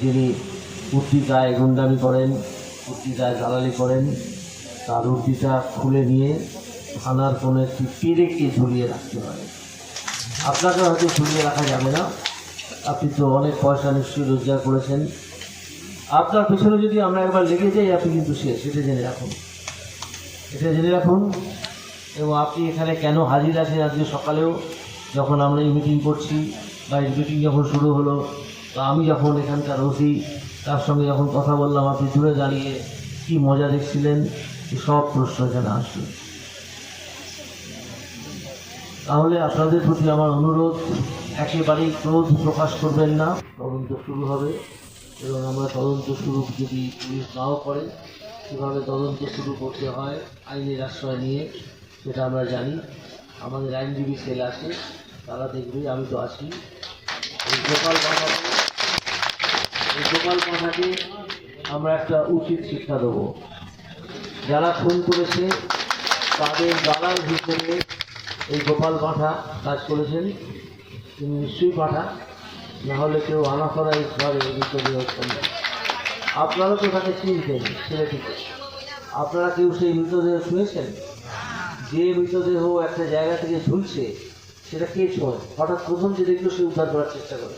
যিনি পত্রিকায় গুন্ডামি করেন পত্রিকায় দালালি করেন, তার উর্দিটা খুলে নিয়ে থানার কোনো একটি পেরেকে ঝুলিয়ে রাখতে হয়। আপনাকে হয়তো ঝুলিয়ে রাখা যাবে না। আপনি তো অনেক পয়সা নিশ্চয়ই রোজগার করেছেন। আপনার পেছনে যদি আমরা একবার লেগে যাই, আপনি কিন্তু শেষ। সেটা জেনে রাখুন। এটা জেনে রাখুন। এবং আপনি এখানে কেন হাজির আছেন আজকে সকালেও? যখন আমরা এই মিটিং করছি, বা এই মিটিং যখন শুরু হলো বা আমি যখন এখানকার ওসি, তার সঙ্গে যখন কথা বললাম, আপনি দূরে দাঁড়িয়ে কী মজা দেখছিলেন? সব প্রশ্ন এখানে আসবে তাহলে আপনাদের প্রতি আমার অনুরোধ, একেবারেই ক্রোধ প্রকাশ করবেন না। তদন্ত শুরু হবে, এবং আমরা তদন্ত শুরু যদি পুলিশ নাও করে, কীভাবে তদন্ত শুরু করতে হয়, আইনের আশ্রয় নিয়ে, সেটা আমরা জানি। আমাদের আইনজীবী সেল আছে, তারা দেখবে, আমি তো আছি। গোপাল এই গোপাল পাঠাকে আমরা একটা উচিত শিক্ষা দেবো। যারা খুন করেছে, তাদের দালাল হিসেবে এই গোপাল পাঠা কাজ করেছেন। তিনি নিশ্চয়ই পাঠা, না হলে কেউ আনাফরাই ঘরে মৃতদেহ করবে আপনারা তো তাকে চিনতেন, ছেলেটিকে। আপনারা কেউ সেই মৃতদেহ শুনেছেন? যে মৃতদেহ একটা জায়গা থেকে ঝুলছে, সেটা কে ছোঁয়? হঠাৎ প্রথম যে দেখল, সে উদ্ধার করার চেষ্টা করে।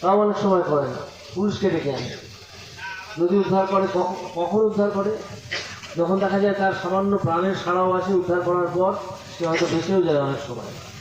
তাও অনেক সময় করে না। পুলিশকে ডেকে আনে। যদি উদ্ধার করে, কখ- কখন উদ্ধার করে? যখন দেখা যায় তার সামান্য প্রাণের সারাও আছে উদ্ধার করার পর সে হয়তো বেঁচেও যায় অনেক সময়।